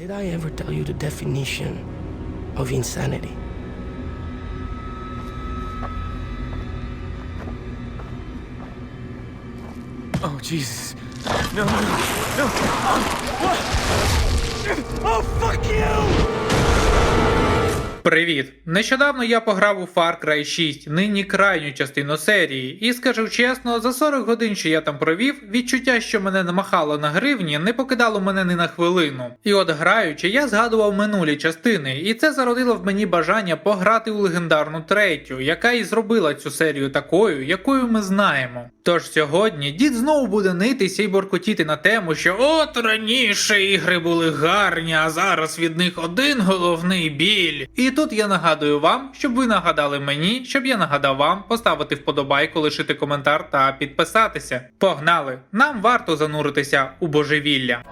Did I ever tell you the definition of insanity? Oh, Jesus. No, no, no. Oh, what? Oh, fuck you! Привіт! Нещодавно я пограв у Far Cry 6, нині крайню частину серії, і скажу чесно, за 40 годин, що я там провів, відчуття, що мене намахало на гривні, не покидало мене ні на хвилину. І от граючи, я згадував минулі частини, і це зародило в мені бажання пограти у легендарну третю, яка і зробила цю серію такою, якою ми знаємо. Тож сьогодні дід знову буде нитися і боркотіти на тему, що от раніше ігри були гарні, а зараз від них один головний біль. І тут я нагадую вам, щоб ви нагадали мені, щоб я нагадав вам поставити вподобайку, лишити коментар та підписатися. Погнали! Нам варто зануритися у божевілля.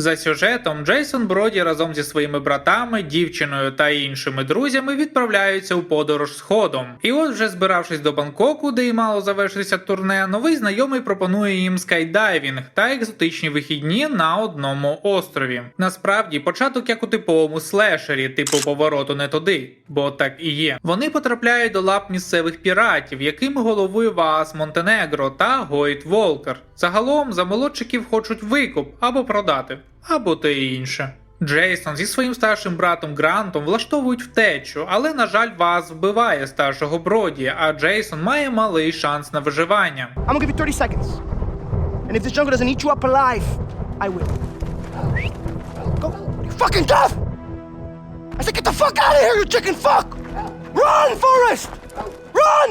За сюжетом Джейсон Броді разом зі своїми братами, дівчиною та іншими друзями відправляються у подорож сходом. І от, вже збиравшись до Бангкоку, де й мало завершитися турне, новий знайомий пропонує їм скайдайвінг та екзотичні вихідні на одному острові. Насправді, початок як у типовому слешері, типу повороту не туди, бо так і є. Вони потрапляють до лап місцевих піратів, яким головує Ваас Монтенегро та Гойт Волкер. Загалом за молодчиків хочуть викуп або продати, або те інше. Джейсон зі своїм старшим братом Грантом влаштовують втечу, але, на жаль, Ваз вбиває старшого Броді, а Джейсон має малий шанс на виживання. I'm gonna give you 30 seconds. And if this jungle doesn't eat you up alive, I will. Go. You fucking tough! I said, get the fuck out of here, you chicken fuck! Run, Forrest! Run!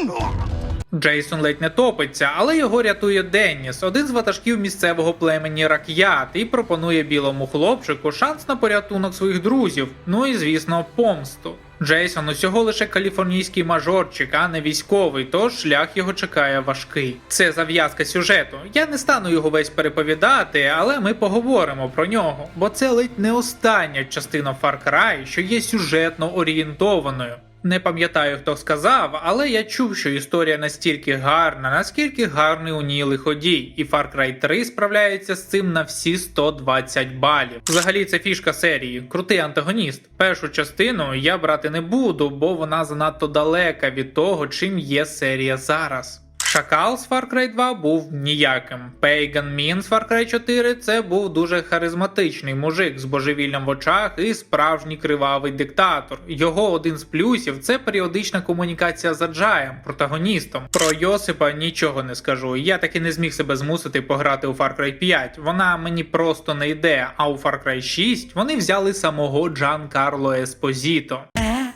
Джейсон ледь не топиться, але його рятує Денніс, один з ватажків місцевого племені Рак'ят, і пропонує білому хлопчику шанс на порятунок своїх друзів, ну і звісно, помсту. Джейсон усього лише каліфорнійський мажорчик, а не військовий, тож шлях його чекає важкий. Це зав'язка сюжету. Я не стану його весь переповідати, але ми поговоримо про нього, бо це ледь не остання частина Far Cry, що є сюжетно орієнтованою. Не пам'ятаю, хто сказав, але я чув, що історія настільки гарна, наскільки гарний у ній лиходій, і Far Cry 3 справляється з цим на всі 120 балів. Взагалі, це фішка серії, крутий антагоніст. Першу частину я брати не буду, бо вона занадто далека від того, чим є серія зараз. Шакал з Far Cry 2 був ніяким. Пейган Мін з Far Cry 4 це був дуже харизматичний мужик з божевіллям в очах і справжній кривавий диктатор. Його один з плюсів це періодична комунікація з Аджаєм, протагоністом. Про Йосипа нічого не скажу. Я таки не зміг себе змусити пограти у Far Cry 5. Вона мені просто не йде. А у Far Cry 6 вони взяли самого Джан Карло Еспозіто.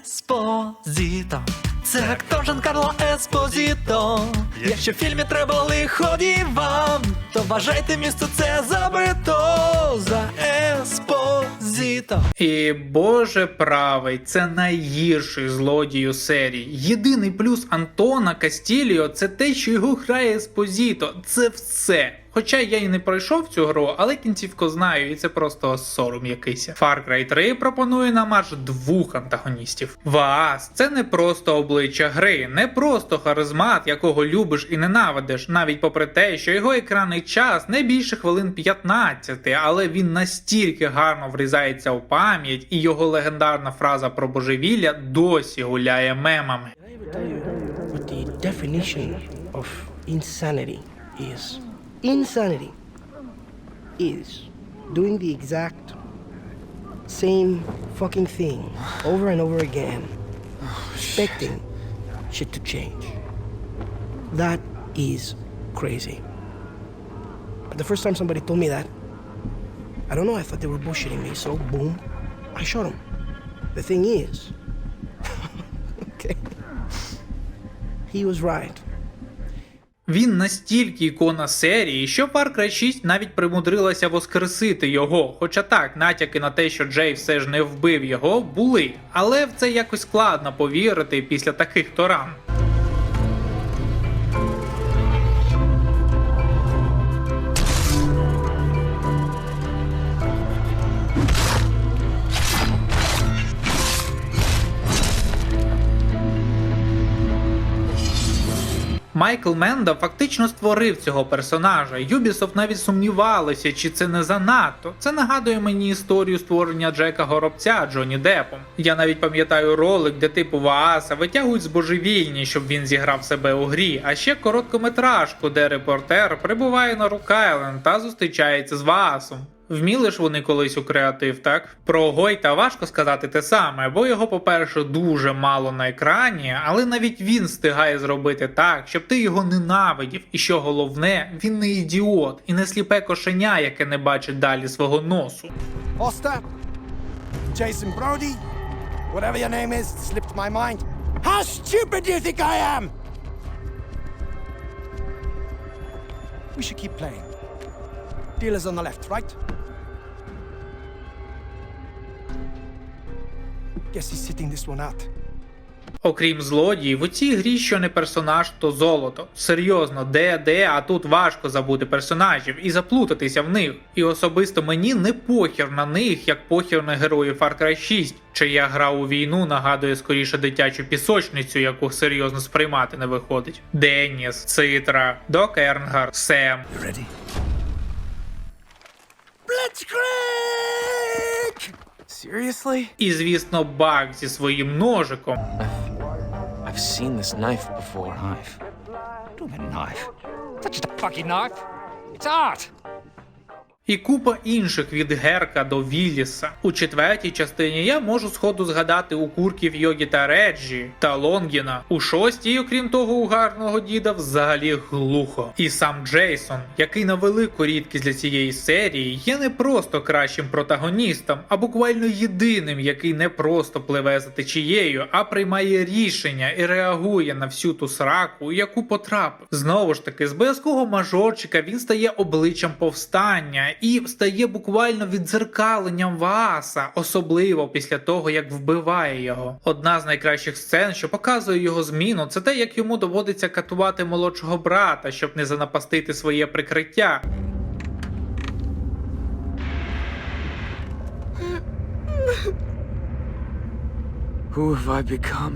Еспозіто. Це актор Жан-Карло Еспозіто. Якщо в фільмі треба лиході вам, то вважайте місто це забито за Еспозіто. І боже правий, це найгірший злодій у серії. Єдиний плюс Антона Кастіліо це те, що його грає Еспозіто. Це все. Хоча я і не пройшов цю гру, але кінцівку знаю, і це просто сором якийсь. Far Cry 3 пропонує нам аж двох антагоністів. Ваас це не просто обличчя гри, не просто харизмат, якого любиш і ненавидиш, навіть попри те, що його екранний час не більше хвилин 15, але він настільки гарно врізається у пам'ять, і його легендарна фраза про божевілля досі гуляє мемами. Definition of insanity is? Insanity is doing the exact same fucking thing over and over again, expecting shit to change. That is crazy. But the first time somebody told me that, I don't know, I thought they were bullshitting me, so boom, I shot them. The thing is, okay, he was right. Він настільки ікона серії, що Far Cry 6 навіть примудрилася воскресити його. Хоча так, натяки на те, що Джей все ж не вбив його, були. Але в це якось складно повірити після таких то Майкл Менда фактично створив цього персонажа. Ubisoft навіть сумнівалися, чи це не занадто. Це нагадує мені історію створення Джека Горобця Джонні Депом. Я навіть пам'ятаю ролик, де типу Вааса витягують з божевільні, щоб він зіграв себе у грі, а ще короткометражку, де репортер прибуває на Рукайленд та зустрічається з Ваасом. Вміли ж вони колись у креатив, так? Про Гойта важко сказати те саме, бо його, по-перше, дуже мало на екрані, але навіть він встигає зробити так, щоб ти його ненавидів. І що головне, він не ідіот і не сліпе кошеня, яке не бачить далі свого носу. Foster? Jason Brody? Whatever your name is, slipped my mind. How stupid do you think I am? We should keep playing. Dealer's on the left, right? Guess he's sitting this one out. Окрім злодіїв, у цій грі що не персонаж, то золото. Серйозно, де де, а тут важко забути персонажів і заплутатися в них. І особисто мені не похір на них, як похір на героїв Far Cry 6, чия гра у війну нагадує скоріше дитячу пісочницю, яку серйозно сприймати не виходить. Деніс, Цитра, Док Ернгар, Сем. Ready? Seriously? І, звісно, Баг зі своїм ножиком. I've seen this knife before. Knife. Don't have a knife. That's just a fucking knife. It's art. І купа інших від Герка до Вілліса. У четвертій частині я можу сходу згадати у курків Йогі та Реджі та Лонгіна. У шостій, окрім того, у гарного діда взагалі глухо. І сам Джейсон, який на велику рідкість для цієї серії, є не просто кращим протагоністом, а буквально єдиним, який не просто пливе за течією, а приймає рішення і реагує на всю ту сраку, яку потрапив. Знову ж таки, з боязкого мажорчика він стає обличчям повстання і стає буквально віддзеркаленням Вааса, особливо після того, як вбиває його. Одна з найкращих сцен, що показує його зміну, це те, як йому доводиться катувати молодшого брата, щоб не занапастити своє прикриття. Who have I become?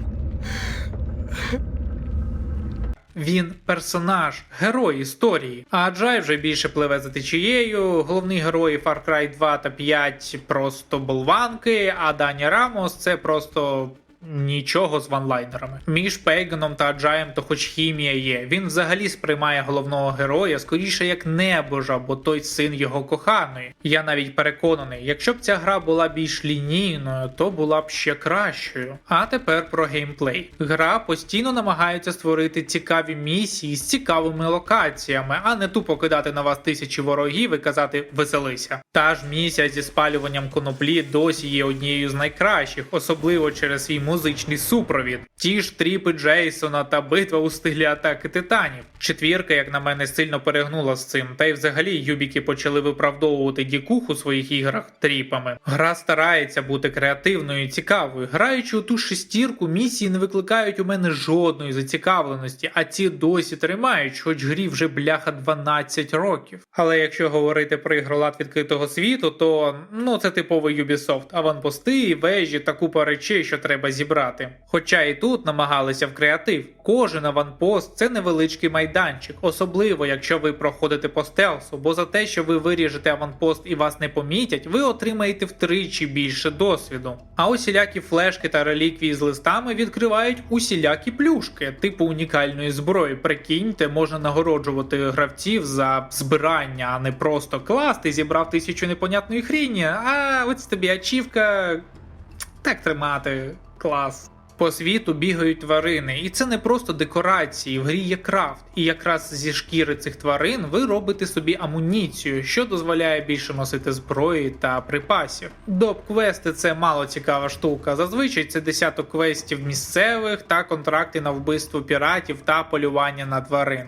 Він персонаж, герой історії. А Джай вже більше пливе за течією. Головні герої Far Cry 2 та 5 просто болванки, а Дані Рамос це просто. Нічого з ванлайнерами. Між Пейганом та Аджаєм то хоч хімія є. Він взагалі сприймає головного героя скоріше як небожа, бо той син його коханої. Я навіть переконаний, якщо б ця гра була більш лінійною, то була б ще кращою. А тепер про геймплей. Гра постійно намагається створити цікаві місії з цікавими локаціями, а не тупо кидати на вас тисячі ворогів і казати веселися. Та ж місія зі спалюванням коноплі досі є однією з найкращих, особливо через свій музичний супровід. Ті ж тріпи Джейсона та битва у стилі атаки титанів. Четвірка, як на мене, сильно перегнула з цим, та й взагалі юбіки почали виправдовувати дікух у своїх іграх тріпами. Гра старається бути креативною і цікавою. Граючи у ту шестірку, місії не викликають у мене жодної зацікавленості, а ці досі тримають, хоч грі вже бляха 12 років. Але якщо говорити про ігролад відкритого світу, то ну це типовий Ubisoft. аванпости, вежі та купа речей, що треба зібрати. Хоча і тут намагалися в креатив. Кожен аванпост це невеличкий майданчик, особливо якщо ви проходите по стелсу, бо за те, що ви виріжете аванпост і вас не помітять, ви отримаєте втричі більше досвіду. А усілякі флешки та реліквії з листами відкривають усілякі плюшки, типу унікальної зброї. Прикиньте, можна нагороджувати гравців за збирання, а не просто клас, ти зібрав тисячу непонятної хріні, а ось тобі ачівка. Так тримати, клас. По світу бігають тварини, і це не просто декорації, в грі є крафт. І якраз зі шкіри цих тварин ви робите собі амуніцію, що дозволяє більше носити зброї та припасів. Доп-квести це мало цікава штука. Зазвичай це десяток квестів місцевих та контракти на вбивство піратів та полювання на тварин.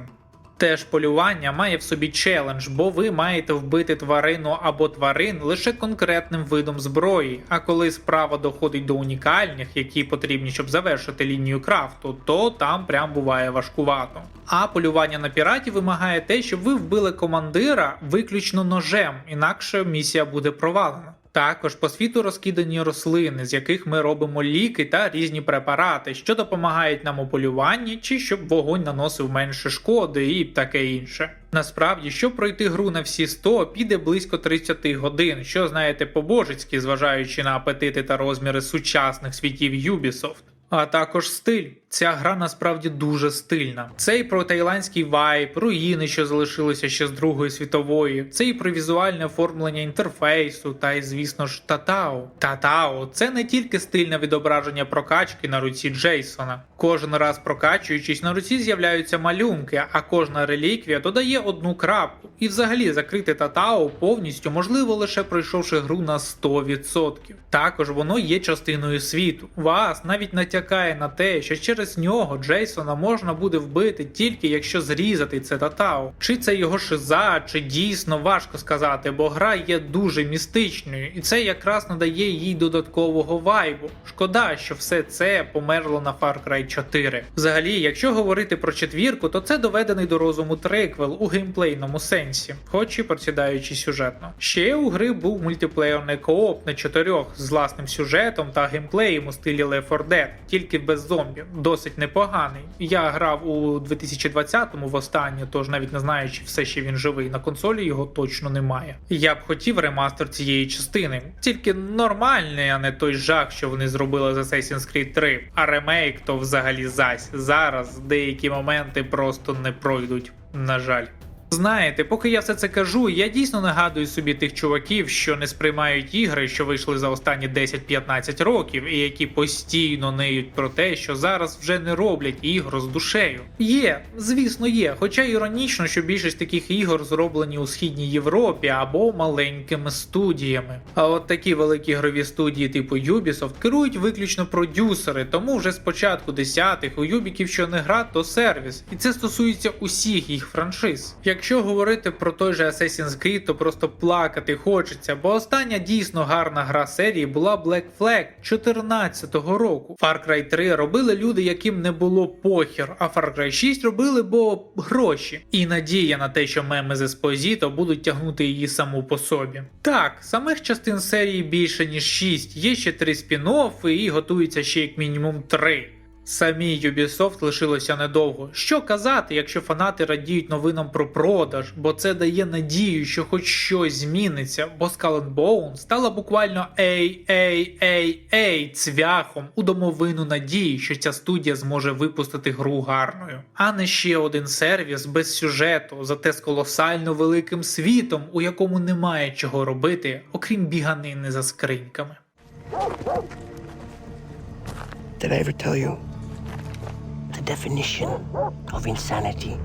Теж полювання має в собі челендж, бо ви маєте вбити тварину або тварин лише конкретним видом зброї. А коли справа доходить до унікальних, які потрібні, щоб завершити лінію крафту, то там прям буває важкувато. А полювання на піратів вимагає те, щоб ви вбили командира виключно ножем, інакше місія буде провалена. Також по світу розкидані рослини, з яких ми робимо ліки та різні препарати, що допомагають нам у полюванні, чи щоб вогонь наносив менше шкоди і таке інше. Насправді, щоб пройти гру на всі 100, піде близько 30 годин, що знаєте по-божецьки, зважаючи на апетити та розміри сучасних світів Ubisoft. А також стиль. Ця гра насправді дуже стильна. Це і про тайландський вайб, руїни, що залишилися ще з Другої світової, це і про візуальне оформлення інтерфейсу, та й, звісно ж, Татао. Татао це не тільки стильне відображення прокачки на руці Джейсона. Кожен раз прокачуючись, на руці з'являються малюнки, а кожна реліквія додає одну крапку. І взагалі закрити Татао повністю можливо лише пройшовши гру на 100%. Також воно є частиною світу. Вас навіть натякає на те, що через нього Джейсона можна буде вбити тільки якщо зрізати це Татао. Чи це його шиза, чи дійсно важко сказати, бо гра є дуже містичною, і це якраз надає їй додаткового вайбу. Шкода, що все це померло на Far Cry 4. Взагалі, якщо говорити про четвірку, то це доведений до розуму треквел у геймплейному сенсі, хоч і просідаючи сюжетно. Ще у гри був мультиплеєрний кооп на чотирьох з власним сюжетом та геймплеєм у стилі Left 4 Dead, тільки без зомбі. Досить непоганий. Я грав у 2020-му в останнє, тож навіть не знаю, чи все ще він живий. На консолі його точно немає. Я б хотів ремастер цієї частини, тільки нормальний, а не той жах, що вони зробили з Assassin's Creed 3. А ремейк то взагалі зась. Зараз деякі моменти просто не пройдуть. На жаль. Знаєте, поки я все це кажу, я дійсно нагадую собі тих чуваків, що не сприймають ігри, що вийшли за останні 10-15 років, і які постійно неють про те, що зараз вже не роблять ігор з душею. Є, звісно, є. Хоча іронічно, що більшість таких ігор зроблені у східній Європі або маленькими студіями. А от такі великі ігрові студії типу Ubisoft керують виключно продюсери, тому вже з початку десятих у Юбіків що не гра, то сервіс. І це стосується усіх їх франшиз. Якщо говорити про той же Assassin's Creed, то просто плакати хочеться, бо остання дійсно гарна гра серії була Black Flag 14-го року. Far Cry 3 робили люди, яким не було похер, а Far Cry 6 робили, бо гроші. І надія на те, що меми з Esposito будуть тягнути її саму по собі. Так, самих частин серії більше ніж 6, є ще 3 спін-оффи і готується ще як мінімум 3. Самій Ubisoft лишилося недовго. Що казати, якщо фанати радіють новинам про продаж, бо це дає надію, що хоч щось зміниться, бо Skull Bone стала буквально ей ей ей ей цвяхом у домовину надії, що ця студія зможе випустити гру гарною, а не ще один сервіс без сюжету, зате з колосально великим світом, у якому немає чого робити, окрім біганини за скриньками. Did I ever tell you definition of insanity?